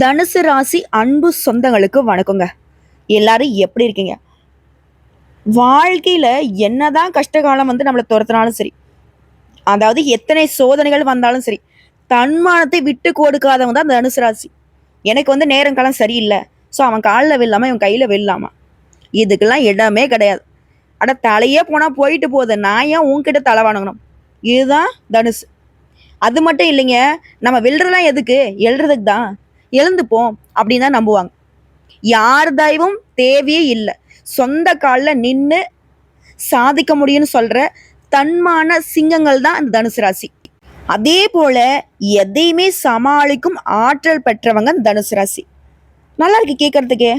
தனுசு ராசி அன்பு சொந்தங்களுக்கு வணக்கங்க. எல்லாரும் எப்படி இருக்கீங்க? வாழ்க்கையில என்னதான் கஷ்டகாலம் வந்து நம்மளை துரத்தினாலும் சரி அதாவது எத்தனை சோதனைகள் வந்தாலும் சரி தன்மானத்தை விட்டு கொடுக்காதவங்க தான் தனுசு ராசி. எனக்கு வந்து நேரம் காலம் சரியில்லை. ஸோ அவன் காலில் வெல்லாம இவன் கையில் வெல்லாமா இதுக்கெல்லாம் இடமே கிடையாது. அட தலையே போனால் போயிட்டு போகுது. நான் ஏன் உன்கிட்ட தலை வணங்கணும் இதுதான் தனுசு. அது மட்டும் இல்லைங்க நம்ம வெல்றதெல்லாம் எதுக்கு? எழுறதுக்கு தான். எழுந்துப்போம் அப்படின்னு தான் நம்புவாங்க. யார் தயவும் தேவையே இல்லை. சொந்த காலில் நின்று சாதிக்க முடியும்னு சொல்கிற தன்மான சிங்கங்கள் தான் அந்த தனுசு ராசி. அதே போல எதையுமே சமாளிக்கும் ஆற்றல் பெற்றவங்க அந்த தனுசு ராசி. நல்லா இருக்கு கேட்கறதுக்கே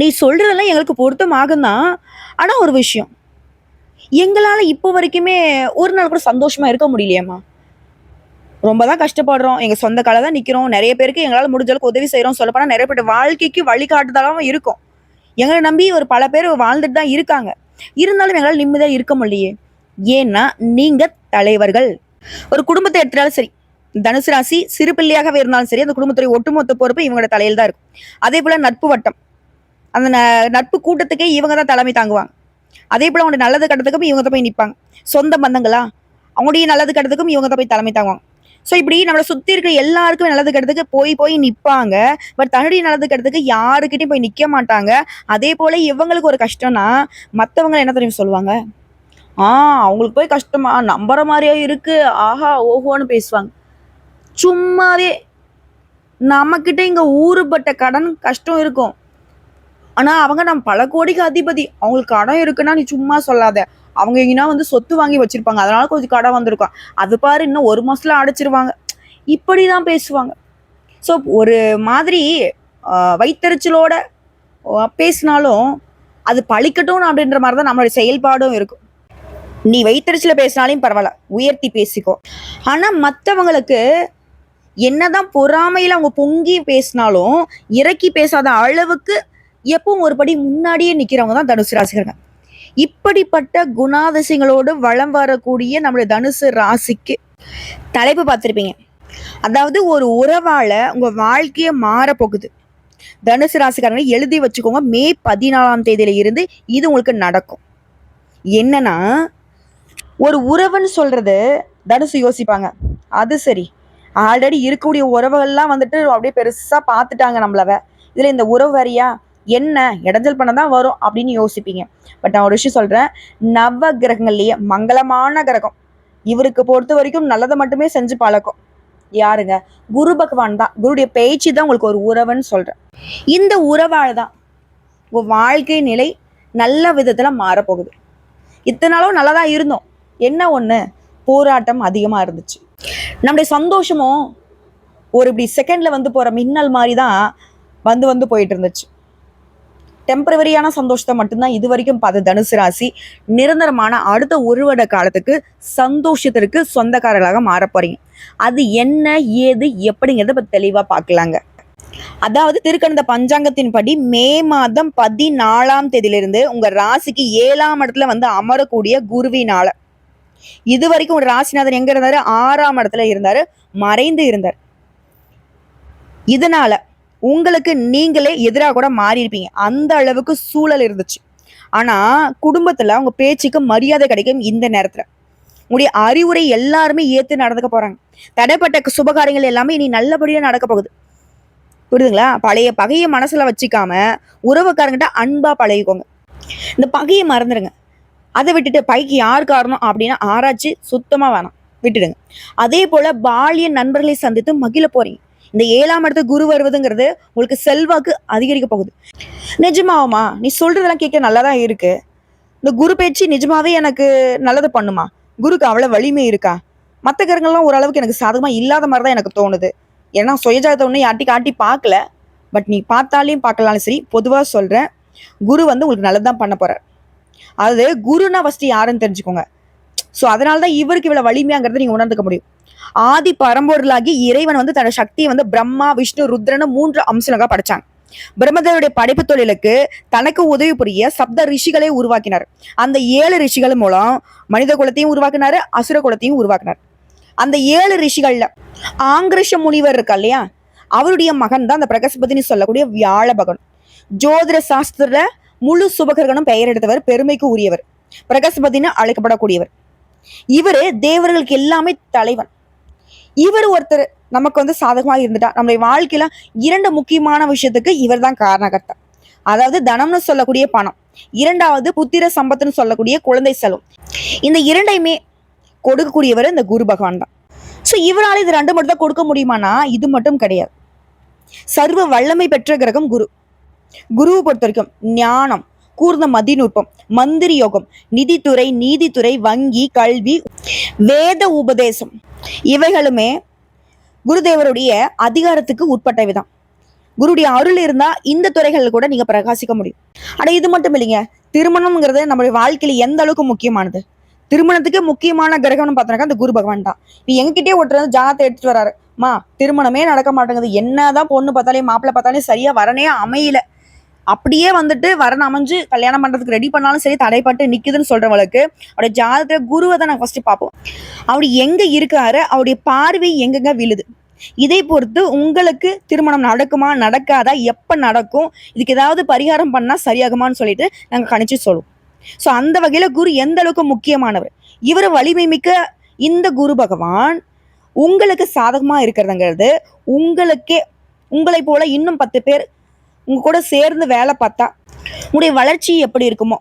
நீ சொல்றதெல்லாம் எங்களுக்கு பொருத்தம் ஆகும்தான் ஆனால் ஒரு விஷயம். எங்களால் இப்போ வரைக்குமே ஒரு நாள் கூட சந்தோஷமா இருக்க முடியலையேம்மா. ரொம்ப தான் கஷ்டப்படுறோம். எங்கள் சொந்த கால தான் நிற்கிறோம் நிறைய பேருக்கு எங்களால் முடிஞ்ச அளவுக்கு உதவி செய்கிறோம் சொல்லப்போனால் நிறைய பேர் வாழ்க்கைக்கு வழிகாட்டுதலாகவும் இருக்கும். எங்களை நம்பி ஒரு பல பேர் வாழ்ந்துட்டு தான் இருக்காங்க. இருந்தாலும் எங்களால் நிம்மதியாக இருக்க முடியே ஏன்னா நீங்கள் தலைவர்கள். ஒரு குடும்பத்தை எடுத்துட்டாலும் சரி தனுசு ராசி சிறு பிள்ளையாகவே இருந்தாலும் சரி அந்த குடும்பத்துடைய ஒட்டுமொத்த பொறுப்பு இவங்களோட தலையில் தான் இருக்கும். அதே போல் நட்பு வட்டம். அந்த ந- நட்பு கூட்டத்துக்கே இவங்க தான் தலைமை தாங்குவாங்க. அதே போல் அவங்களுடைய நல்லது கட்டத்துக்கும் இவங்க தான் போய் நிற்பாங்க சொந்த பந்தங்களா? அவங்களுடைய நல்லது கட்டத்துக்கும் இவங்க தான் போய் தலைமை தாங்குவாங்க. ஸோ இப்படி நம்மளை சுற்றி இருக்கிற எல்லாருக்கும் நல்லது கெட்டதுக்கு போய் போய் நிற்பாங்க பட் தன்னுடைய நல்லது கெட்டதுக்கு யாருக்கிட்டையும் போய் நிற்க மாட்டாங்க. அதே போல இவங்களுக்கு ஒரு கஷ்டம்னா மற்றவங்க என்ன தெரியும் சொல்லுவாங்க? ஆ அவங்களுக்கு போய் கஷ்டமா நம்புற மாதிரியே இருக்கு. ஆஹா ஓஹோன்னு பேசுவாங்க. சும்மாவே நம்மக்கிட்ட இங்க ஊறுபட்ட கடன் கஷ்டம் இருக்கும். ஆனால் அவங்க நம்ம பல கோடிக்கு அதிபதி. அவங்களுக்கு கடன் இருக்குன்னா நீ சும்மா சொல்லாத. அவங்க எங்கன்னா வந்து சொத்து வாங்கி வச்சிருப்பாங்க. அதனால கொஞ்சம் கடை வந்திருக்கும். அது பாரு இன்னும் ஒரு மாசத்துல அடைச்சிருவாங்க. இப்படி தான் பேசுவாங்க. ஸோ ஒரு மாதிரி வைத்தறிச்சலோட பேசினாலும் அது பழிக்கட்டும் அப்படின்ற மாதிரி தான் நம்மளுடைய செயல்பாடும் இருக்கும். நீ வைத்தறிச்சல பேசினாலையும் பரவாயில்ல. உயர்த்தி பேசிக்கோ. ஆனால் மற்றவங்களுக்கு என்னதான் பொறாமையில் அவங்க பொங்கி பேசினாலும் இறக்கி பேசாத அளவுக்கு எப்பவும் ஒரு படி முன்னாடியே நிற்கிறவங்க தான் தனுசு ராசிகர்கள் இப்படிப்பட்ட குணாதிசயங்களோடு வளம் வரக்கூடிய நம்மளுடைய தனுசு ராசிக்கு தலைப்பு பார்த்துருப்பீங்க. அதாவது ஒரு உறவால உங்க வாழ்க்கைய மாற போகுது தனுசு ராசிக்காரங்க எழுதி வச்சுக்கோங்க மே பதினாலாம் தேதியில இருந்து இது உங்களுக்கு நடக்கும். என்னன்னா ஒரு உறவுன்னு சொல்றது தனுசு யோசிப்பாங்க. அது சரி. ஆல்ரெடி இருக்கக்கூடிய உறவுகள்லாம் வந்துட்டு அப்படியே பெருசா பார்த்துட்டாங்க நம்மளவ இதுல இந்த உறவு வரியா என்ன? இடைஞ்சல் பண்ண தான் வரும் அப்படின்னு யோசிப்பீங்க. பட் நான் ஒரு விஷயம் சொல்றேன். நவ கிரகங்கள்லயே மங்களமான கிரகம். இவருக்கு பொறுத்த வரைக்கும் நல்லதை மட்டுமே செஞ்சு பழக்கம். யாருங்க? குரு பகவான் தான். குருடைய பேச்சு தான் உங்களுக்கு ஒரு உறவுன்னு சொல்றேன். இந்த உறவால் தான் உங்க வாழ்க்கை நிலை நல்ல விதத்துல மாறப்போகுது. இத்தனை நாளும் நல்லா தான் இருந்தோம். என்ன ஒண்ணு? போராட்டம் அதிகமா இருந்துச்சு. நம்முடைய சந்தோஷமும் ஒரு இப்படி செகண்ட்ல வந்து போற மின்னல் மாதிரி தான் வந்து வந்து போயிட்டு இருந்துச்சு. டெம்பரவரியான சந்தோஷத்தை மட்டும்தான் இது வரைக்கும் பார்த்த தனுசு ராசி. நிரந்தரமான அடுத்த ஒரு வருட காலத்துக்கு சந்தோஷத்திற்கு சொந்தக்காரர்களாக மாற போறீங்க. அது என்ன ஏது எப்படிங்கிறத இப்போ தெளிவாக பார்க்கலாங்க. அதாவது திருக்கணித பஞ்சாங்கத்தின் படி மே மாதம் பதினாலாம் தேதியிலிருந்து உங்க ராசிக்கு ஏழாம் இடத்துல வந்து அமரக்கூடிய குருவினால. இது வரைக்கும் ஒரு ராசிநாதன் எங்க இருந்தாரு? ஆறாம் இடத்துல இருந்தாரு மறைந்து இருந்தார். இதனால உங்களுக்கு நீங்களே எதிராக கூட மாறி இருப்பீங்க. அந்த அளவுக்கு சூழல் இருந்துச்சு. ஆனால் குடும்பத்தில் அவங்க பேச்சுக்கு மரியாதை கிடைக்கும் இந்த நேரத்தில். உங்களுடைய அறிவுரை எல்லாருமே ஏற்று நடந்துக்க போகிறாங்க தடைப்பட்ட சுபகாரியங்கள் எல்லாமே இனி நல்லபடியாக நடக்க போகுது. புரியுதுங்களா? பழைய பகையை மனசில் வச்சுக்காம உறவுக்காரங்கிட்ட அன்பாக பழகிக்கோங்க. இந்த பகையை மறந்துடுங்க அதை விட்டுட்டு பைக்கு யார் காரணம் அப்படின்னா ஆராய்ச்சி சுத்தமாக வேணாம். விட்டுடுங்க. அதே போல் பாலிய நண்பர்களை சந்தித்து மகிழ போகிறீங்க இந்த ஏழாம் இடத்து குரு வருவதுங்கிறது உங்களுக்கு செல்வாக்கு அதிகரிக்க போகுது. நிஜமாவுமா நீ சொல்றதெல்லாம் கேட்க நல்லா தான் இருக்கு. இந்த குரு பேச்சு நிஜமாவே எனக்கு நல்லது பண்ணுமா? குருக்கு அவ்வளோ வலிமை இருக்கா? மற்ற கிரகங்கள்லாம் ஓரளவுக்கு எனக்கு சாதகமாக இல்லாத மாதிரி தான் எனக்கு தோணுது. ஏன்னா சுயஜாதத்தை ஒன்றும் யாட்டி காட்டி பார்க்கல. பட் நீ பார்த்தாலையும் பார்க்கலாலும் சரி பொதுவாக சொல்கிறேன் குரு வந்து உங்களுக்கு நல்லது தான் பண்ண போகிறார் அது குருனா ஃபஸ்ட்டு யாருன்னு தெரிஞ்சுக்கோங்க. ஸோ அதனால தான் இவருக்கு இவ்வளவு வலிமையாங்கிறத நீங்க உணர்ந்துக்க முடியும். ஆதி பரம்பொருளாகி இறைவன் வந்து தன்னோட சக்தியை வந்து பிரம்மா விஷ்ணு ருத்ரன்னு மூன்று அம்சங்களாக படைச்சாங்க பிரம்மதேவருடைய படைப்பு தொழிலுக்கு தனக்கு உதவி புரிய சப்த ரிஷிகளை உருவாக்கினார். அந்த ஏழு ரிஷிகள் மூலம் மனித குலத்தையும் உருவாக்கினாரு அசுர குலத்தையும் உருவாக்கினார். அந்த ஏழு ரிஷிகள்ல ஆங்கிரஷ முனிவர் இருக்கா இல்லையா? அவருடைய மகன் தான் அந்த பிரகஸ்பதினு சொல்லக்கூடிய வியாழ பகன் ஜோதிட சாஸ்திர முழு சுபகர்களும் பெயர் எடுத்தவர் பெருமைக்கு உரியவர். பிரகஸ்பதினு அழைக்கப்படக்கூடியவர். இவரு தேவர்களுக்கு எல்லாமே தலைவன். இவர் ஒருத்தர் நமக்கு வந்து சாதகமா இருந்துட்டா. நம்மளுடைய வாழ்க்கையில இரண்டு முக்கியமான விஷயத்துக்கு இவர் தான் காரணகர்த்தா அதாவது தனம்னு சொல்லக்கூடிய பணம். இரண்டாவது புத்திர சம்பத்துன்னு சொல்லக்கூடிய குழந்தை செலவு இந்த இரண்டையுமே கொடுக்கக்கூடியவர் இந்த குரு பகவான் தான். ஸோ இவரால் இது ரெண்டு மட்டும் தான் கொடுக்க முடியுமானா இது மட்டும் கிடையாது. சர்வ வல்லமை பெற்ற கிரகம் குரு. குருவை பொறுத்த வரைக்கும் ஞானம் கூர்ந்த மதிநுட்பம் மந்திரி யோகம் நிதித்துறை நீதித்துறை வங்கி கல்வி வேத உபதேசம். இவைகளுமே குருதேவருடைய அதிகாரத்துக்கு உட்பட்டவை தான் குருடைய அருள் இருந்தா இந்த துறைகளில் கூட நீங்க பிரகாசிக்க முடியும். ஆனா இது மட்டும் இல்லைங்க. திருமணம்ங்கிறது நம்மளுடைய வாழ்க்கையில எந்த அளவுக்கு முக்கியமானது? திருமணத்துக்கு முக்கியமான கிரகம்னு பார்த்தோம்னாக்கா அந்த குரு பகவான் தான். நீ எங்ககிட்டயே ஒட்டுறது ஜாகத்தை எடுத்துட்டு வராரு. மா திருமணமே நடக்க மாட்டேங்குது. என்னதான் பொண்ணு பார்த்தாலே மாப்பிள்ளை பார்த்தாலே சரியா வரனே அமையல. அப்படியே வந்துட்டு வரன் அமைஞ்சு கல்யாணம் பண்றதுக்கு ரெடி பண்ணாலும் சரி தடைப்பட்டு நிக்குதுன்னு சொல்கிறவங்களுக்கு அவருடைய ஜாதகத்துல குருவை தான் நாங்கள் ஃபர்ஸ்ட் பார்ப்போம். அவர் எங்க இருக்காரு அவருடைய பார்வை எங்கெங்க விழுது? இதை பொறுத்து உங்களுக்கு திருமணம் நடக்குமா நடக்காதா எப்ப நடக்கும் இதுக்கு ஏதாவது பரிகாரம் பண்ணா சரியாகுமான்னு சொல்லிட்டு நாங்க கணிச்சு சொல்லுவோம். ஸோ அந்த வகையில குரு எந்த அளவுக்கு முக்கியமானவர்? இவர் வலிமை மிக்க இந்த குரு பகவான் உங்களுக்கு சாதகமா இருக்கிறதுங்கிறது உங்களுக்கே உங்களை போல இன்னும் பத்து பேர் உங்க கூட சேர்ந்து வேலை பார்த்தா உங்களுடைய வளர்ச்சி எப்படி இருக்குமோ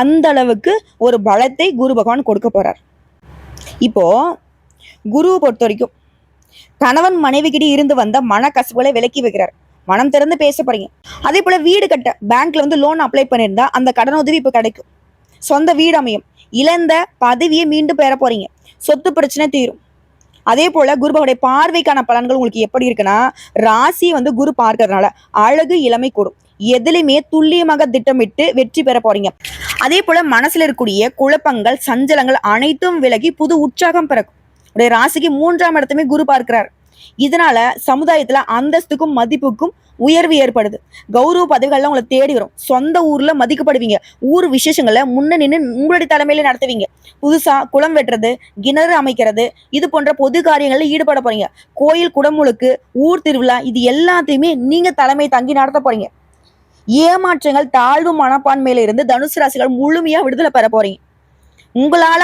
அந்த அளவுக்கு ஒரு பலத்தை குரு பகவான் கொடுக்க போறார். இப்போ குருவை பொறுத்த வரைக்கும் கணவன் மனைவிக்கிட்டே இருந்து வந்த மனக்கசப்புகளை விலக்கி வைக்கிறார். மனம் திறந்து பேச போறீங்க. அதே போல வீடு கட்ட பேங்க்ல வந்து லோன் அப்ளை பண்ணியிருந்தா அந்த கடன் உதவி இப்போ கிடைக்கும். சொந்த வீடு அமையும். இழந்த பதவியை மீண்டும் பெற போறீங்க. சொத்து பிரச்சனை தீரும். அதே போல குருபகனுடைய பார்வைக்கான பலன்கள் உங்களுக்கு எப்படி இருக்குன்னா ராசி வந்து குரு பார்க்கறதுனால அழகு இளமை கூடும். எதுலையுமே துல்லியமாக திட்டமிட்டு வெற்றி பெற போறீங்க. அதே போல மனசுல இருக்கக்கூடிய குழப்பங்கள் சஞ்சலங்கள் அனைத்தும் விலகி புது உற்சாகம் பிறக்கும். உடைய ராசிக்கு மூன்றாம் இடத்துமே குரு பார்க்கிறார். இதனால சமுதாயத்துல அந்தஸ்துக்கும் மதிப்புக்கும் உயர்வு ஏற்படுது. கௌரவ பதவிகள்லாம் உங்களை தேடி வரும். சொந்த ஊர்ல மதிக்கப்படுவீங்க. ஊர் விசேஷங்களை முன்ன நின்று உங்களுடைய தலைமையில நடத்துவீங்க. புதுசா குளம் வெட்டுறது கிணறு அமைக்கிறது இது போன்ற பொது காரியங்களில் ஈடுபட போறீங்க. கோயில் குடமுழுக்கு ஊர் திருவிழா இது எல்லாத்தையுமே நீங்க தலைமை தங்கி நடத்த போறீங்க. ஏமாற்றங்கள் தாழ்வு மனப்பான்மையில இருந்து தனுசு ராசிகள் முழுமையா விடுதலை பெற போறீங்க. உங்களால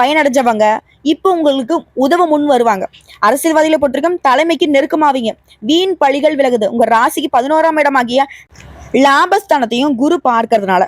பயனடைஞ்சவங்க. இப்போ உங்களுக்கு உதவ முன் வருவாங்க. அரசியல்வாதிகளை பொறுத்திருக்கும் தலைமைக்கு நெருக்கமாவீங்க. வீண் பழிகள் விலகுது. உங்க ராசிக்கு பதினோராம் இடமாகிய லாபஸ்தானத்தையும் குரு பார்க்கறதுனால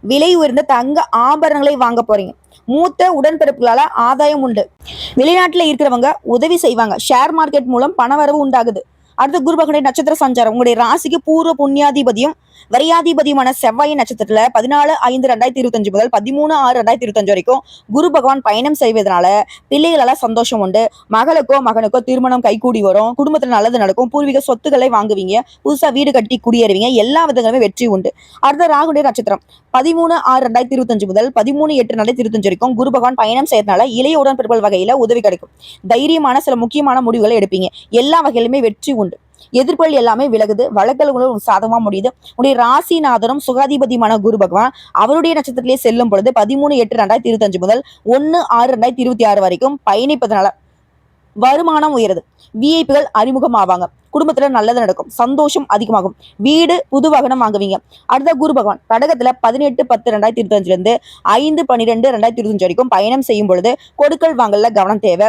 விலை உயர்ந்த தங்க ஆபரணங்களை வாங்க போறீங்க. மூத்த உடன்பிறப்புகளால ஆதாயம் உண்டு. வெளிநாட்டுல இருக்கிறவங்க உதவி செய்வாங்க. ஷேர் மார்க்கெட் மூலம் பணவரவு உண்டாகுது. அடுத்து குரு நட்சத்திர சஞ்சாரம். உங்களுடைய ராசிக்கு பூர்வ புண்ணியாதிபதியும் வரியாதிபதியுமான செவ்வாய் நட்சத்திரத்துல பதினாலு ஐந்து ரெண்டாயிரத்தி இருபத்தஞ்சு முதல் பதிமூணு ஆறு ரெண்டாயிரத்தி இருபத்தஞ்சு வரைக்கும் குரு பகவான் பயணம் செய்வதனால பிள்ளைகளால சந்தோஷம் உண்டு. மகளுக்கோ மகனுக்கோ திருமணம் கைகூடி வரும். குடும்பத்துல நல்லது நடக்கும். பூர்வீக சொத்துக்களை வாங்குவீங்க. புதுசா வீடு கட்டி குடியேறுவீங்க. எல்லா விதங்களுமே வெற்றி உண்டு. அடுத்த ராகுடைய நட்சத்திரம். பதிமூணு ஆறு ரெண்டாயிரத்தி இருபத்தஞ்சு முதல் பதிமூணு எட்டு ரெண்டாயிரத்தி இருபத்தஞ்சு வரைக்கும் குரு பகவான் பயணம் செய்யறதுனால இளைய உடன்பிறப்புகள் வகையில உதவி கிடைக்கும். தைரியமான சில முக்கியமான முடிவுகளை எடுப்பீங்க. எல்லா வகையிலுமே வெற்றி உண்டு. எதிர்ப்புகள் எல்லாமே விலகுது. வழக்கல்களும் சாதகமா முடியுது. உடைய ராசிநாதனும் சுகாதிபதியுமான குரு பகவான் அவருடைய நட்சத்திரத்திலே செல்லும் பொழுது பதிமூணு எட்டு ரெண்டாயிரத்தி இருபத்தஞ்சு முதல் ஒன்னு ஆறு ரெண்டாயிரத்தி இருபத்தி ஆறு வரைக்கும் பயணிப்பதனால வருமானம் உயருது. விஐபிகள் அறிமுகமாவாங்க. குடும்பத்துல நல்லது நடக்கும். சந்தோஷம் அதிகமாகும். வீடு புது வாகனம் வாங்குவீங்க. அடுத்த குரு பகவான் கடகத்துல பதினெட்டு பத்து ரெண்டாயிரத்தி இருபத்தஞ்சுல இருந்து ஐந்து பன்னிரெண்டு ரெண்டாயிரத்தி இருபத்தஞ்சு வரைக்கும் பயணம் செய்யும் பொழுது கொடுக்கல் வாங்கல கவனம் தேவை.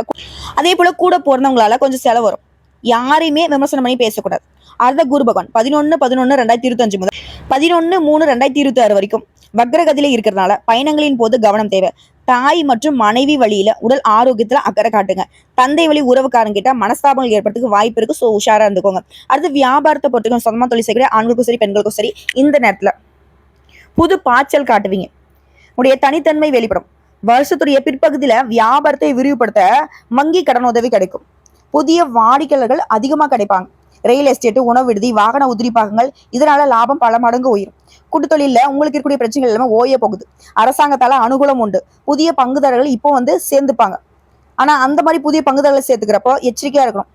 அதே போல கூட போறவங்களால கொஞ்சம் செலவு வரும். யாரையுமே விமர்சனம் பண்ணி பேசக்கூடாது. அடுத்த குரு பகவான் பதினொன்னு பதினொன்னு ரெண்டாயிரத்தி இருபத்தஞ்சு முதல் பதினொன்னு மூணு ரெண்டாயிரத்தி இருபத்தி ஆறு வரைக்கும் வக்ரகதியில இருக்கிறதுனால பயணங்களின் போது கவனம் தேவை. தாய் மற்றும் மனைவி வழியில உடல் ஆரோக்கியத்துல அக்கறை காட்டுங்க. தந்தை வழி உறவுக்காரங்கிட்ட மனஸ்தாபங்கள் ஏற்படுறதுக்கு வாய்ப்பு இருக்கு. ஸோ உஷாரா இருந்துக்கோங்க. அடுத்து வியாபாரத்தை பொறுத்துக்கும் சொந்தமா தொழில் செய்கிற ஆண்களுக்கும் சரி பெண்களுக்கும் சரி இந்த நேரத்துல புது பாய்ச்சல் காட்டுவீங்க. உடைய தனித்தன்மை வெளிப்படும். வருஷத்துடைய பிற்பகுதியில வியாபாரத்தை விரிவுபடுத்த வங்கி கடன் உதவி கிடைக்கும். புதிய வாடிக்கையாளர்கள் அதிகமாக கிடைப்பாங்க. ரியல் எஸ்டேட் உணவு விடுதி வாகன உதிரி பாகங்கள் இதனால லாபம் பல மடங்கு உயரும். கூட்டுத்தொழில உங்களுக்கு இருக்கக்கூடிய பிரச்சனைகள் எல்லாமே ஓய போகுது. அரசாங்கத்தால அனுகூலம் உண்டு. புதிய பங்குதாரர்கள் இப்போ வந்து சேர்ந்துப்பாங்க. ஆனா அந்த மாதிரி புதிய பங்குதாரர்களை சேர்த்துக்கிறப்போ எச்சரிக்கையா இருக்கணும்.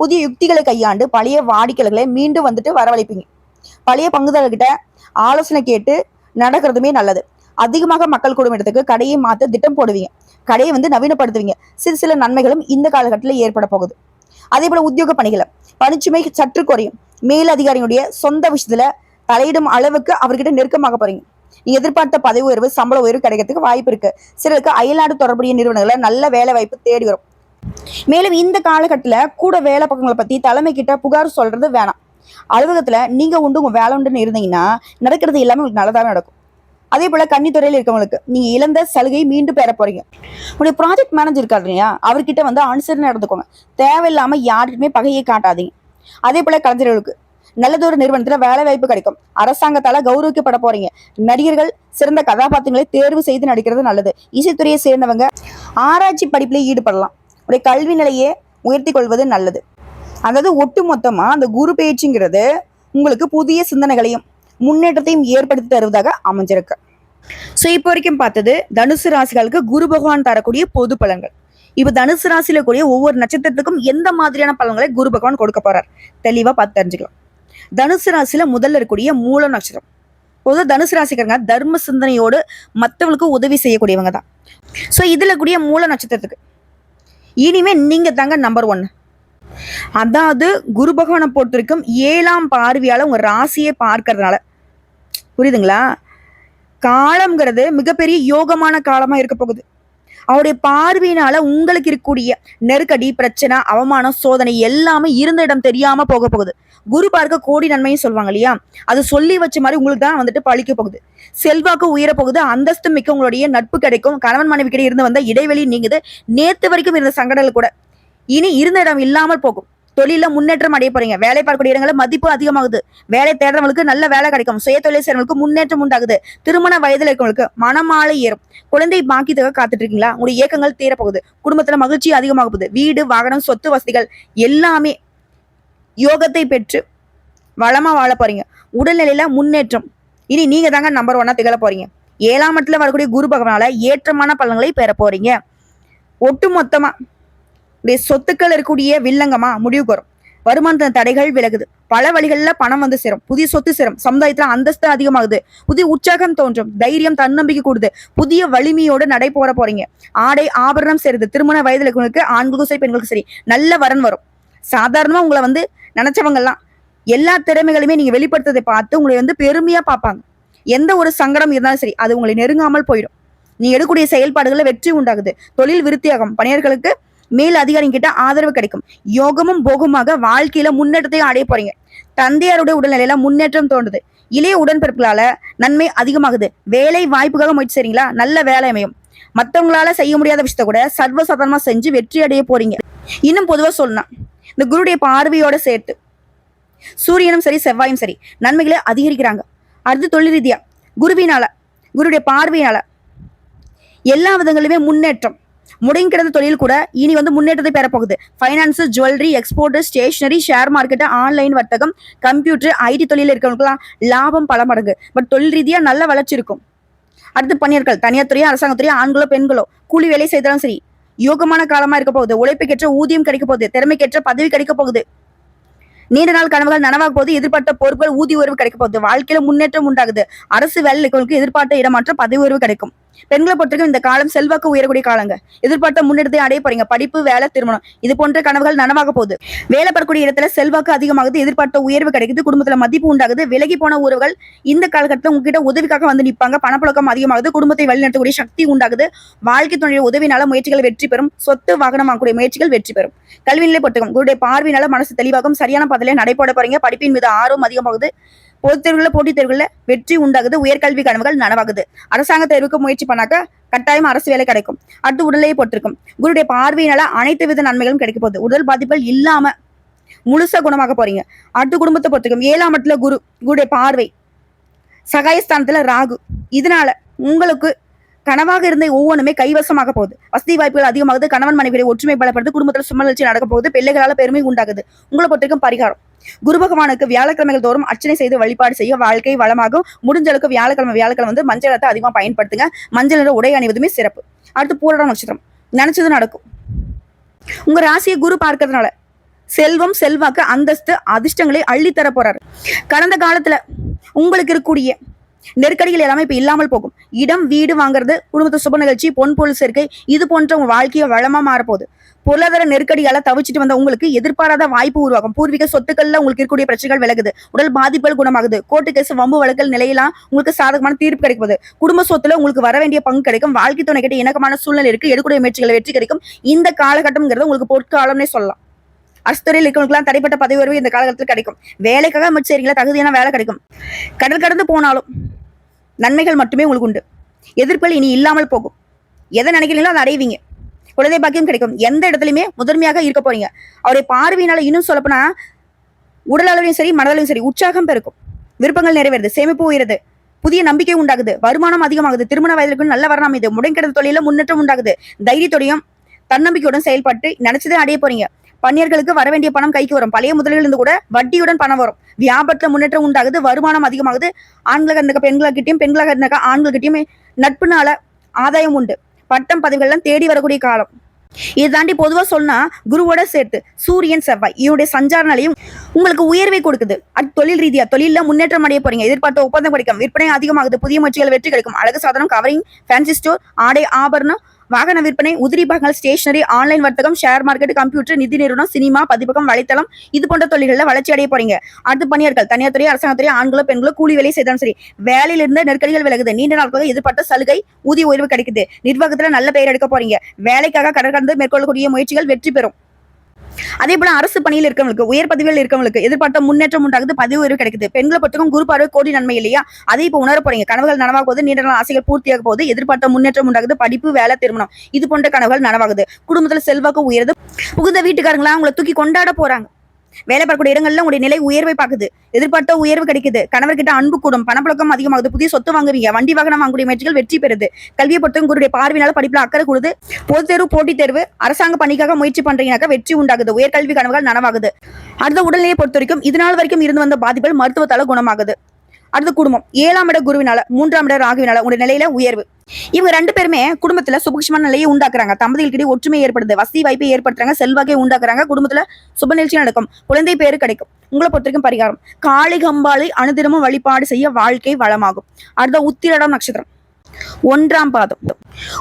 புதிய யுக்திகளை கையாண்டு பழைய வாடிக்கையாளர்களை மீண்டும் வந்துட்டு வரவழைப்பீங்க. பழைய பங்குதாரர்கிட்ட ஆலோசனை கேட்டு நடக்கிறதுமே நல்லது. அதிகமாக மக்கள் குடும்பத்துக்கு கடையை மாத்த திட்டம் போடுவீங்க. கடையை வந்து நவீனப்படுத்துவீங்க. சிறு சில நன்மைகளும் இந்த காலகட்டத்தில் ஏற்பட போகுது. அதே போல உத்தியோக பணிகளை. பணிச்சுமை சற்று குறையும். மேல் அதிகாரிகளுடைய சொந்த விஷயத்துல தலையிடும் அளவுக்கு அவர்கிட்ட நெருக்கமாக போறீங்க. நீ எதிர்பார்த்த பதவி உயர்வு சம்பள உயர்வு கிடைக்கிறதுக்கு வாய்ப்பு இருக்கு. சிலருக்கு அயல்நாடு தொடர்புடைய நிறுவனங்களை நல்ல வேலை வாய்ப்பு தேடி வரும். மேலும் இந்த காலகட்டத்தில் கூட வேலை பக்கங்களை பத்தி தலைமை கிட்ட புகார் சொல்றது வேணாம். அலுவலகத்துல நீங்க உண்டு உங்க வேலை உண்டுன்னு இருந்தீங்கன்னா நடக்கிறது எல்லாமே உங்களுக்கு நல்லதாவே நடக்கும். அதே போல கன்னித்துறையில் இருக்கவங்களுக்கு நீங்க இழந்த சலுகையை மீண்டும் பெற போறீங்க. உங்களுடைய ப்ராஜெக்ட் மேனேஜர் இருக்காரு இல்லையா? அவர்கிட்ட வந்து அனுசரணை நடந்துக்கோங்க. தேவையில்லாம யாருக்குமே பகையை காட்டாதீங்க. அதே போல கலைஞர்களுக்கு நல்லதொரு நிறுவனத்துல வேலை வாய்ப்பு கிடைக்கும். அரசாங்கத்தால கௌரவிக்கப்பட போறீங்க. நடிகர்கள் சிறந்த கதாபாத்திரங்களை தேர்வு செய்து நடிக்கிறது நல்லது. இசைத்துறையை சேர்ந்தவங்க ஆராய்ச்சி படிப்பிலே ஈடுபடலாம். உடைய கல்வி நிலையை உயர்த்தி கொள்வது நல்லது. அதாவது ஒட்டுமொத்தமா அந்த குரு பயிற்சிங்கிறது உங்களுக்கு புதிய சிந்தனைகளையும் முன்னேற்றத்தையும் ஏற்படுத்தி தருவதாக அமைஞ்சிருக்கு. ஸோ இப்போ வரைக்கும் பார்த்தது தனுசு ராசிகளுக்கு குரு பகவான் தரக்கூடிய பொது பலன்கள். இப்போ தனுசு ராசியில கூடிய ஒவ்வொரு நட்சத்திரத்துக்கும் எந்த மாதிரியான பலன்களை குரு பகவான் கொடுக்க போறார்? தெளிவா பார்த்து தெரிஞ்சுக்கலாம். தனுசு ராசியில முதல்ல இருக்கக்கூடிய மூல நட்சத்திரம். பொது தனுசு ராசிக்காரங்க தர்ம சிந்தனையோடு மற்றவங்களுக்கு உதவி செய்யக்கூடியவங்க தான். ஸோ இதில் கூடிய மூல நட்சத்திரத்துக்கு. இனிமே நீங்கள் தாங்க நம்பர் ஒன் அதாவது குரு பகவானை பொறுத்த வரைக்கும் ஏழாம் பார்வையால் உங்கள் ராசியை பார்க்கறதுனால புரியுதுங்களா? காலம்ங்கிறது மிகப்பெரிய யோகமான காலமாக இருக்க போகுது. அவருடைய பார்வையினால உங்களுக்கு இருக்கக்கூடிய நெருக்கடி பிரச்சனை அவமானம் சோதனை எல்லாமே இருந்த இடம் தெரியாம போக போகுது. குரு பார்க்க கோடி நன்மையும் சொல்லுவாங்க இல்லையா? அது சொல்லி வச்ச மாதிரி உங்களுக்கு தான் வந்துட்டு பழிக்க போகுது. செல்வாக்கு உயர போகுது அந்தஸ்து மிக்க உங்களுடைய நட்பு கிடைக்கும் கணவன் மனைவி கிட்ட இருந்து வந்த இடைவெளி நீங்குது. நேத்து வரைக்கும் இருந்த சங்கடங்கள் கூட. இனி இருந்த இடம் இல்லாமல் போகும். தொழில முன்னேற்றம் அடைய போறீங்க. வேலை பார்க்கக்கூடிய இடங்களில் மதிப்பு அதிகமாகுது. வேலை தேடுறவங்களுக்கு நல்ல வேலை கிடைக்கும். சுய தொழில் செய்றவங்களுக்கு முன்னேற்றம் உண்டாகுது. திருமண வயதில் இருக்கவங்களுக்கு மனமாலை ஏறும். குழந்தை பாக்கியத்துக்காக காத்துட்டு இருக்கீங்களா உங்களுடைய இயக்கங்கள் தீரப்போகுது. குடும்பத்துல மகிழ்ச்சி அதிகமாக போகுது. வீடு வாகனம் சொத்து வசதிகள் எல்லாமே யோகத்தை பெற்று வளமா வாழ போறீங்க. உடல்நிலையில முன்னேற்றம். இனி நீங்க தாங்க நம்பர் ஒன்னா திகழ போறீங்க. ஏழாம் இடத்துல வரக்கூடிய குரு பகவானால ஏற்றமான பலன்களை பெற போறீங்க. ஒட்டு மொத்தமா சொத்துக்கள் இருக்கக்கூடிய வில்லங்கமா முடிவுக்கு வரும். வருமான தடைகள் விலகுது. பல வழிகளில் பணம் வந்து சேரும். புதிய சொத்து சேரும். சமுதாயத்தில் அந்தஸ்து அதிகமாகுது. புதிய உற்சாகம் தோன்றும். தைரியம் தன்னம்பிக்கை கூடுது. புதிய வலிமையோடு நடை போற போறீங்க. ஆடை ஆபரணம் சேருது. திருமண வயதுல இருக்கவங்களுக்கு ஆண்களுக்கும் சரி பெண்களுக்கும் சரி நல்ல வரன் வரும். சாதாரணமாக உங்களை வந்து நினைச்சவங்கெல்லாம் எல்லா திறமைகளுமே நீங்கள் வெளிப்படுத்துறதை பார்த்து உங்களை வந்து பெருமையாக பார்ப்பாங்க. எந்த ஒரு சங்கடம் இருந்தாலும் சரி அது உங்களை நெருங்காமல் போயிடும். நீ எடுக்கக்கூடிய செயல்பாடுகளில் வெற்றி உண்டாகுது. தொழில் விருத்தியாகும். பணியர்களுக்கு மேல் அதிகாரிங்க கிட்ட ஆதரவு கிடைக்கும். யோகமும் போகமாக வாழ்க்கையில முன்னேற்றத்தையும் அடைய போறீங்க. தந்தையாருடைய உடல்நிலையில முன்னேற்றம் தோன்றுது. இளைய உடன்பிறப்புகளால நன்மை அதிகமாகுது. வேலை வாய்ப்புக்காக முயற்சி செய்றீங்களா? நல்ல வேலை அமையும். மத்தவங்களால செய்ய முடியாத விஷயத்த கூட சர்வசாதாரணமா செஞ்சு வெற்றி அடைய போறீங்க. இன்னும் பொதுவா சொல்லலாம் இந்த குருடைய பார்வையோட சேர்த்து சூரியனும் சரி செவ்வாயும் சரி நன்மைகளை அதிகரிக்கிறாங்க. அடுத்து தொழில் ரீதியா குருவினால குருடைய பார்வையினால எல்லா விதங்களிலுமே முன்னேற்றம். முடங்கி கிடந்த தொழில் கூட இனி வந்து முன்னேற்றத்தை பெறப்போகுது. Finance jewellery export stationery share market online வர்த்தகம் கம்ப்யூட்டர் ஐடி தொழில் இருக்கிறவங்களுக்குலாம் லாபம் பல மடங்கு. பட் தொழில் ரீதியா நல்ல வளர்ச்சி இருக்கும். அடுத்து பணியர்கள் தனியார் துறையோ அரசாங்கத்துறையோ ஆண்களோ பெண்களோ கூலி வேலை செய்தாலும் சரி யோகமான காலமா இருக்க போகுது. உழைப்புக்கேற்ற ஊதியம் கிடைக்க போகுது. திறமைக்கேற்ற பதவி கிடைக்க போகுது. நீண்ட நாள் கனவுகள் நனவாக போது எதிர்பார்த்த பொறுப்புகள் ஊதிய உயர்வு கிடைக்க போகுது. வாழ்க்கையில முன்னேற்றம் உண்டாகுது. அரசு வேலைகளுக்கு எதிர்பார்த்த இடமாற்றம் பதவி உயர்வு கிடைக்கும். பெண்களை பொறுத்தவரைக்கும் இந்த காலம் செல்வாக்கு உயரக்கூடிய காலங்க. எதிர்பார்த்த முன்னேற்றத்தை அடைய போறீங்க. படிப்பு வேலை திருமணம். இது போன்ற கனவுகள் நனவாக போகுது. வேலை பெறக்கூடிய இடத்துல செல்வாக்கு அதிகமாகுது. எதிர்பார்த்த உயர்வு கிடைக்குது. குடும்பத்துல மதிப்பு உண்டாகுது. விலகி போன உறவுகள் இந்த காலகட்டத்தில் உங்ககிட்ட உதவிக்காக வந்து நிற்பாங்க பணப்புழக்கம் அதிகமாகுது. குடும்பத்தை வழிநடத்தக்கூடிய சக்தி உண்டாகுது. வாழ்க்கை துணைய உதவினால முயற்சிகள் வெற்றி பெறும். சொத்து வாகனமாகக்கூடிய முயற்சிகள் வெற்றி பெறும். கல்விநிலை பொறுத்தவரைக்கும் உங்களுடைய பார்வையினால மனசு தெளிவாகும். சரியான பதிலே நடைபோட போறீங்க. படிப்பின் மீது ஆர்வம் அதிகமாகுது. பொதுத் தேர்வுகளில் போட்டித் தேர்வுகளில் வெற்றி உண்டாகுது. உயர்கல்வி கனவுகள் நனவாகுது. அரசாங்க தேர்வுக்கு முயற்சி பண்ணாக்க கட்டாயம் அரசு வேலை கிடைக்கும். அடுத்து உடலையை பொறுத்திருக்கும். குருடைய பார்வையினால அனைத்து வித நன்மைகளும் கிடைக்க போகுது. உடல் பாதிப்புகள் இல்லாம முழுசா குணமாக போறீங்க. அடுத்து குடும்பத்தை பொறுத்திருக்கும். ஏழாம் இடத்துல குரு குருடைய பார்வை சகாயஸ்தானத்துல ராகு. இதனால உங்களுக்கு கனவாக இருந்த ஒவ்வொன்றுமே கைவசமாக போகுது. வசதி வாய்ப்புகள் அதிகமாகுது கணவன் மனைவியை ஒற்றுமை பலப்படுது குடும்பத்தில் சுமலர்ச்சி நடக்க போகுது பிள்ளைகளால் பெருமை உண்டாகுது. உங்களை பொறுத்திருக்கும் பரிகாரம். குரு பகவானுக்கு வியாழக்கிழமைகள் தோறும் அர்ச்சனை செய்து வழிபாடு செய்ய வாழ்க்கை வளமாகும். முடிஞ்சளவுக்கு வியாழக்கிழமை வியாழக்கிழமை வந்து மஞ்சள் நிறத்தை அதிகமாக பயன்படுத்துங்க. மஞ்சள் நிற உடை அணிவதுமே சிறப்பு. அடுத்து பூரட நட்சத்திரம். நினைச்சது நடக்கும். உங்க ராசியை குரு பார்க்கறதுனால செல்வம் செல்வாக்கு அந்தஸ்து அதிர்ஷ்டங்களை அள்ளித்தர போறாரு. கடந்த காலத்துல உங்களுக்கு இருக்கக்கூடிய நெருக்கடிகள் எல்லாமே இப்ப இல்லாமல் போகும். இடம் வீடு வாங்குறது குடும்பத்து சுப நிகழ்ச்சி பொன் பொருள் சேர்க்கை இது போன்ற உங்க வாழ்க்கையை வளமா மாறப்போகுது. பொருளாதார நெருக்கடியால தவிச்சிட்டு வந்த உங்களுக்கு எதிர்பாராத வாய்ப்பு உருவாகும். பூர்வீக சொத்துக்கள்ல உங்களுக்கு இருக்கக்கூடிய பிரச்சனைகள் விலகுது. உடல் பாதிப்புகள் குணமாகுது. கோர்ட்டு கேஸ் வம்பு வழக்கல் நிலையெல்லாம் உங்களுக்கு சாதகமான தீர்ப்பு கிடைக்குது குடும்ப சொத்துல உங்களுக்கு வர வேண்டிய பங்கு கிடைக்கும். வாழ்க்கை துணை கிட்ட இணக்கமான சூழ்நிலை இருக்கு. எடுக்கூடிய முயற்சிகளை வெற்றி கிடைக்கும். இந்த காலகட்டம்ங்கிறது உங்களுக்கு பொற்காலம்னே சொல்லலாம். அஸ்துறையில் இருக்கிறவங்களுக்குலாம் தடைப்பட்ட பதவி உயர்வு இந்த காலகட்டத்தில் கிடைக்கும். வேலைக்காக அமைச்சு தகுதியான வேலை கிடைக்கும். கடல் கடந்து போனாலும் நன்மைகள் மட்டுமே உங்களுக்கு உண்டு. எதிர்ப்புகள் இனி இல்லாமல் போகும். எதை நினைக்கிறீங்களோ அதை அடைவீங்க. குழந்தை பாக்கியம் கிடைக்கும். எந்த இடத்துலையுமே முதன்மையாக இருக்க போறீங்க. அவருடைய பார்வையினால இன்னும் சொல்லப்போனா உடல் அளவிலும் சரி மனதளவிலும் சரி உற்சாகம் பெருக்கும். விருப்பங்கள் நிறைவேறுது. சேமிப்பு உயருது. புதிய நம்பிக்கை உண்டாகுது. வருமானம் அதிகமாகுது. திருமண வயதிற்கு நல்ல வரணம். இது முடங்கிடந்த தொழில முன்னேற்றம் உண்டாகுது. தைரியத்தோடையும் தன்னம்பிக்கையுடன் செயல்பட்டு நினைச்சதை அடைய போறீங்க. பன்னியர்களுக்கு வர வேண்டிய பணம் கைக்கு வரும். பழைய முதலில் இருந்து கூட வட்டியுடன் பணம் வரும். வியாபாரத்துல முன்னேற்றம் உண்டாகுது வருமானம் அதிகமாகுது. ஆண்களாக இருந்த பெண்கள்கிட்டயும் பெண்களாக இருந்த ஆண்கள்கிட்டயும் நட்புனால ஆதாயம் உண்டு. பட்டம் பதவிகள்லாம் தேடி வரக்கூடிய காலம். இதை தாண்டி பொதுவா சொன்னா குருவோட சேர்த்து சூரியன் செவ்வாய் இவருடைய சஞ்சாரனாலையும் உங்களுக்கு உயர்வை கொடுக்குது. அது தொழில் ரீதியா தொழில முன்னேற்றம் அடைய போறீங்க. எதிர்பார்த்த ஒப்பந்தம் கிடைக்கும். விற்பனை அதிகமாகுது புதிய முயற்சிகள் வெற்றி கிடைக்கும். அழகு சாதனம் கவரிங் ஃபேன்சி ஸ்டோர் ஆடை ஆபரணம் வாகன விற்பனை உதிரி பாகங்கள் ஸ்டேஷனரி ஆன்லைன் வர்த்தகம் ஷேர் மார்க்கெட் கம்ப்யூட்டர் நிதி நிறுவனம் சினிமா பதிப்பகம் வலைத்தளம் இது போன்ற தொழில்களில் வளர்ச்சி அடைய போறீங்க. அடுத்து பணியாட்கள் தனியார் துறை அரசாங்கத்துறை ஆண்களோ பெண்களோ கூலி வேலை செய்தாலும் சரி வேலையில் இருந்த நெருக்கடிகள் விலகுது. நீண்ட நாட்களாக எதிர்பார்த்த சலுகை ஊதிய உயர்வு கிடைக்குது. நிர்வாகத்துல நல்ல பெயர் எடுக்க போறீங்க. வேலைக்காக கடற்கடந்து மேற்கொள்ளக்கூடிய முயற்சிகள் வெற்றி பெறும். அதே போல அரசு பணியில் இருக்கவங்களுக்கு உயர் பதவியில் இருக்கவங்களுக்கு எதிர்பார்த்த முன்னேற்றம் உண்டாகுது பதவி உயர்வு கிடைக்குது. பெண்களை பற்றியும் குரு பார்வை கோடி நன்மை இல்லையா? அதை இப்போ உணர போறீங்க. கனவுகள் நனவாக போது நீண்ட நாள் ஆசைகள் பூர்த்தியாக போது எதிர்பார்த்த முன்னேற்றம் உண்டாகுது படிப்பு வேலை திருமணம். இது போன்ற கனவுகள் நனவாகுது. குடும்பத்துல செல்வாக்கு உயருது. புகுந்த வீட்டுக்காரங்களா உங்களை தூக்கி கொண்டாட போறாங்க. வேலை பார்க்கக்கூடிய இடங்கள்ல உங்களுடைய நிலை உயர்வை பார்க்குது. எதிர்பார்த்த உயர்வு கிடைக்குது. கணவர்கிட்ட அன்பு கூடும். பணப்புழக்கம் அதிகமாகுது. புதிய சொத்து வாங்குவீங்க. வண்டி வாகனம் வாங்கக்கூடிய முயற்சிகள் வெற்றி பெறுது. கல்வியை பொறுத்தவங்க உங்களுடைய பார்வையினால படிப்புல அக்கறை கூடுது. பொது தேர்வு போட்டித் தேர்வு அரசாங்க பணிக்காக முயற்சி பண்றீங்கனாக்கா வெற்றி உண்டாகுது. உயர்கல்வி கனவுகள் நனவாகுது. அடுத்த உடல்நிலையை பொறுத்த வரைக்கும் இது நாள் வரைக்கும் இருந்து வந்த பாதிப்புகள் மருத்துவத்தால குணமாகுது. அடுத்த குடும்பம். ஏழாம் இட குருவினால மூன்றாம் இட ராகுவினால உங்களுடைய நிலையில உயர்வு. இவங்க ரெண்டு பேருமே குடும்பத்துல சுபக்ஷமான நிலையை உண்டாக்குறாங்க. தம்பதிகளுக்கிடையே ஒற்றுமை ஏற்படுது. வசதி வாய்ப்பை ஏற்படுத்துறாங்க. செல்வாக்கை உண்டாக்குறாங்க. குடும்பத்துல சுப நிகழ்ச்சி நடக்கும். குழந்தை பேரு கிடைக்கும். உங்களை பொறுத்த வரைக்கும் பரிகாரம். காளி கம்பாளை அனுதினமும் வழிபாடு செய்ய வாழ்க்கை வளமாகும். அடுத்த உத்திரடம் நட்சத்திரம். ஒன்றாம் பாதம்.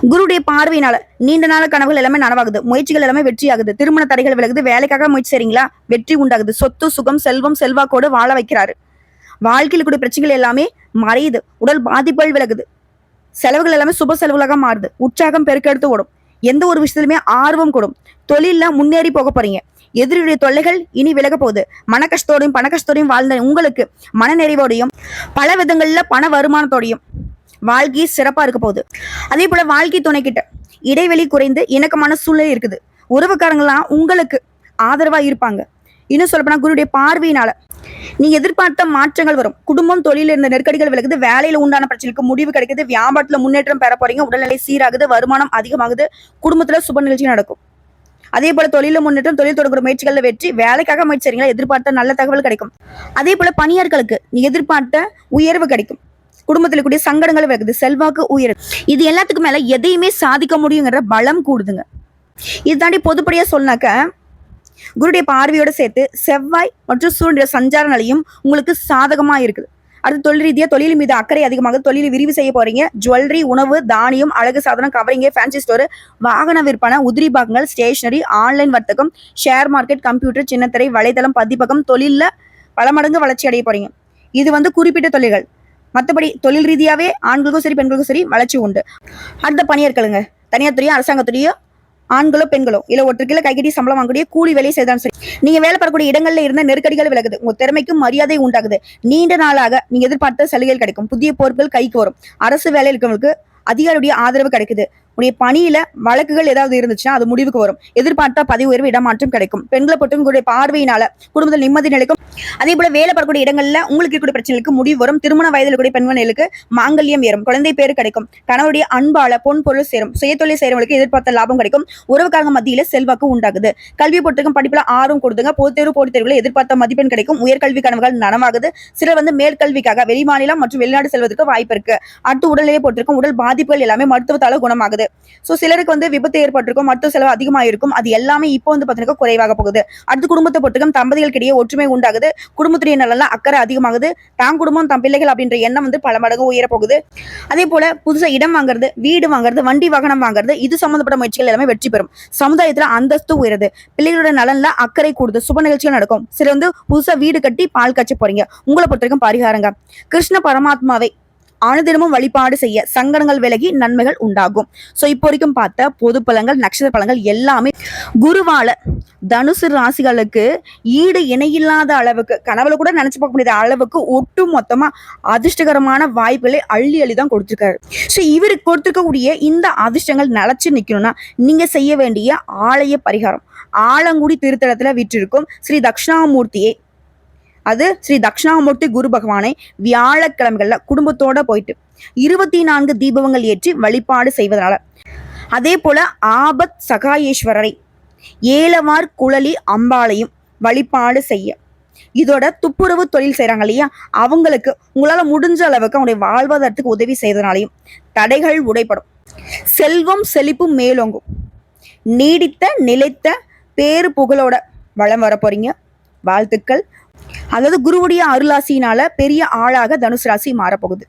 குருடைய பார்வையினால நீண்ட நாள கனவுகள் எல்லாமே நனவாகுது. முயற்சிகள் எல்லாமே வெற்றி ஆகுது திருமண தடைகள் விலகுது. வேலைக்காக முயற்சி செய்றீங்களா? வெற்றி உண்டாகுது. சொத்து சுகம் செல்வம் செல்வாக்கோடு வாழ வைக்கிறாரு. வாழ்க்கையில் கூடிய பிரச்சனைகள் எல்லாமே மறையுது. உடல் பாதிப்புகள் விலகுது. செலவுகள் எல்லாமே சுப செலவுகளாக மாறுது. உற்சாகம் பெருக்கெடுத்து ஓடும். எந்த ஒரு விஷயத்துலையுமே ஆர்வம் கூடும். தொழில்ல முன்னேறி போக போறீங்க. எதிரியுடைய தொல்லைகள் இனி விலக போகுது. மன கஷ்டத்தோடையும் பண கஷ்டத்தோடையும் வாழ்ந்த உங்களுக்கு மன நிறைவோடையும் பல விதங்கள்ல பண வருமானத்தோடையும் வாழ்க்கை சிறப்பா இருக்க போகுது. அதே போல வாழ்க்கை துணை கிட்ட இடைவெளி குறைந்து இணக்கமான சூழ்நிலை இருக்குது. உறவுக்காரங்களாம் உங்களுக்கு ஆதரவா இருப்பாங்க. இன்னும் சொல்லப்போனா குருடைய பார்வையினால நீ எதிர்பார்த்த மாற்றங்கள் வரும். குடும்பம் தொழில் இருந்த நெருக்கடிகள் விலகுது. வேலையில உண்டான பிரச்சனைக்கு முடிவு கிடைக்குது. வியாபாரத்துல முன்னேற்றம் பெற போறீங்க. உடல்நிலை சீராகுது. வருமானம் அதிகமாகுது. குடும்பத்துல சுப நிகழ்ச்சி நடக்கும். அதே போல தொழில முன்னேற்றம் தொழில் தொடங்குற முயற்சிகள்ல வெற்றி வேலைக்காக முயற்சி எதிர்பார்த்த நல்ல தகவல் கிடைக்கும். அதே போல பணியாளர்களுக்கு நீ எதிர்பார்த்த உயர்வு கிடைக்கும். குடும்பத்தில் கூடிய சங்கடங்கள் விலகுது. செல்வாக்கு உயருது இது எல்லாத்துக்கும் மேல எதையுமே சாதிக்க முடியுங்கிற பலம் கூடுதுங்க. இது தாண்டி பொதுப்படியா சொன்னாக்க குருடைய பார்வையோட சேர்த்து செவ்வாய் மற்றும் சூரியனுடைய சஞ்சார நிலையும் உங்களுக்கு சாதகமா இருக்குது. அடுத்து தொழில் ரீதியாக தொழில் மீது அக்கறை அதிகமாக தொழில் விரிவு செய்ய போறீங்க. ஜுவல்லரி உணவு தானியம் அழகு சாதனம் கவரிங்க ஃபேன்சி ஸ்டோர் வாகன விற்பனை உதிரி பாகங்கள் ஸ்டேஷனரி ஆன்லைன் வர்த்தகம் ஷேர் மார்க்கெட் கம்ப்யூட்டர் சின்னத்திரை வலைதளம் பதிப்பகம் தொழிலில் பல மடங்கு வளர்ச்சி அடைய போறீங்க. இது வந்து குறிப்பிட்ட தொழில்கள். மற்றபடி தொழில் ரீதியாகவே ஆண்களுக்கும் சரி பெண்களுக்கும் சரி வளர்ச்சி உண்டு. அடுத்த பணியாட்களுங்க. தனியார் துறையோ அரசாங்கத்துறையோ ஆண்களோ பெண்களோ? இல்ல ஒற்றுக்கில கைகட்டி சம்பளம் வாங்கக்கூடிய கூலி வேலை செய்தாலும் சரி. நீங்க வேலை பார்க்கக்கூடிய இடங்கள்ல இருந்த நெருக்கடிகள் விலகுது. உங்க திறமைக்கும் மரியாதை உண்டாகுது. நீண்ட நாளாக நீங்க எதிர்பார்த்த சலுகைகள் கிடைக்கும். புதிய பொறுப்புகள் கைக்கு வரும். அரசு வேலை இருக்கவங்களுக்கு அதிகாரியுடைய ஆதரவு கிடைக்குது. உடைய பணியில வழக்குகள் ஏதாவது இருந்துச்சுன்னா அது முடிவுக்கு வரும். எதிர்பார்த்த பதவி உயர்வு இடமாற்றம் கிடைக்கும். பெண்களை பொறுத்தும் உங்களுடைய பார்வையினால குடும்பத்தில் நிம்மதி நிலைக்கும். அதே போல வேலை பார்க்கக்கூடிய இடங்கள்ல உங்களுக்கு இருக்கக்கூடிய பிரச்சனைகளுக்கு முடிவு வரும். திருமண வயதில் கூடிய பெண்மணிகளுக்கு மாங்கல்யம் ஏறும். குழந்தை பேரு கிடைக்கும். கணவருடைய அன்பால பொன் பொருள் சேரும். சுயத்தொழில் செய்யறவங்களுக்கு எதிர்பார்த்த லாபம் கிடைக்கும். உறவுக்காரங்க மத்தியில செல்வாக்கு உண்டாகுது. கல்வி பொறுத்தவரைக்கும் படிப்புல ஆர்வம் கொடுத்துங்க. பொது தேர்வு போட்டித் தேர்வுல எதிர்பார்த்த மதிப்பெண் கிடைக்கும். உயர்கல்வி கனவுகள் நனவாகுது. சிலர் வந்து மேற்கல்விக்காக வெளிமாநிலம் மற்றும் வெளிநாடு செல்வதற்கு வாய்ப்பு இருக்கு. அடுத்து உடல்நிலை பொறுத்திருக்கும் உடல் பாதிப்புகள் எல்லாமே மருத்துவத்தால குணமாகுது. ஸோ சிலருக்கு வந்து விபத்து ஏற்பட்டிருக்கும் மருத்துவ செலவு அதிகமாக இருக்கும் அது எல்லாமே இப்போ வந்து பார்த்தீங்கன்னா குறைவாக போகுது. அடுத்து குடும்பத்தை பொறுத்துக்கும் தம்பதிகளுக்கிடையே ஒற்றுமை உண்டாகுது. குடும்பத்துடைய நலன்ல அக்கறை அதிகமாகுது. தான் குடும்பம் தம் பிள்ளைகள் அப்படின்ற எண்ணம் வந்து பல மடங்கு உயரப்போகுது அதே போல புதுசா இடம் வாங்குறது வீடு வாங்குறது வண்டி வாகனம் வாங்குறது இது சம்மந்தப்பட்ட முயற்சிகள் எல்லாமே வெற்றி பெறும். சமுதாயத்துல அந்தஸ்து உயருது. பிள்ளைகளோட நலன்ல அக்கறை கூடுது. சுப நிகழ்ச்சிகள் நடக்கும். சில வந்து புதுசா வீடு கட்டி பால் காய்ச்ச போறீங்க. உங்களை பொறுத்த வரைக்கும் பரிகாரங்க. கிருஷ்ண பரமாத்மாவை அனுதினமும் வழிபாடு செய்ய சங்கடங்கள் விலகி நன்மைகள் உண்டாகும். ஸோ இப்போ வரைக்கும் பார்த்த பொது பழங்கள் நட்சத்திர பழங்கள் எல்லாமே குருவால தனுசு ராசிகளுக்கு ஈடு இணையில்லாத அளவுக்கு கனவுல கூட நினைச்சு பார்க்க முடியாத அளவுக்கு ஒட்டு மொத்தமா அதிர்ஷ்டகரமான வாய்ப்புகளை அள்ளி அள்ளி தான் கொடுத்துருக்காரு. ஸோ இவருக்கு கொடுத்துருக்கக்கூடிய இந்த அதிர்ஷ்டங்கள் நிலச்சி நிற்கணும்னா நீங்க செய்ய வேண்டிய ஆலய பரிகாரம். ஆலங்குடி திருத்தலத்துல விற்றிருக்கும் ஸ்ரீ தக்ஷணாமூர்த்தியை அது ஸ்ரீ தக்ஷணாமூர்த்தி குரு பகவானை வியாழக்கிழமைகளில் குடும்பத்தோட போயிட்டு இருபத்தி நான்கு தீபங்கள் ஏற்றி வழிபாடு செய்வதனால. அதே போல ஆபத் சகாயேஸ்வரரை ஏலவார் குழலி அம்பாளையும் வழிபாடு செய்ய. இதோட துப்புரவு தொழில் செய்கிறாங்க இல்லையா? அவங்களுக்கு உங்களால் முடிஞ்ச அளவுக்கு அவங்களுடைய வாழ்வாதாரத்துக்கு உதவி செய்ததுனாலையும் தடைகள் உடைப்படும் செல்வம் செழிப்பும் மேலோங்கும். நீடித்த நிலைத்த பேரு புகழோட வளம் வர போறீங்க வாழ்த்துக்கள். அதாவது குருவுடைய அருளாசியினால பெரிய ஆளாக தனுசு ராசி மாறப்போகுது.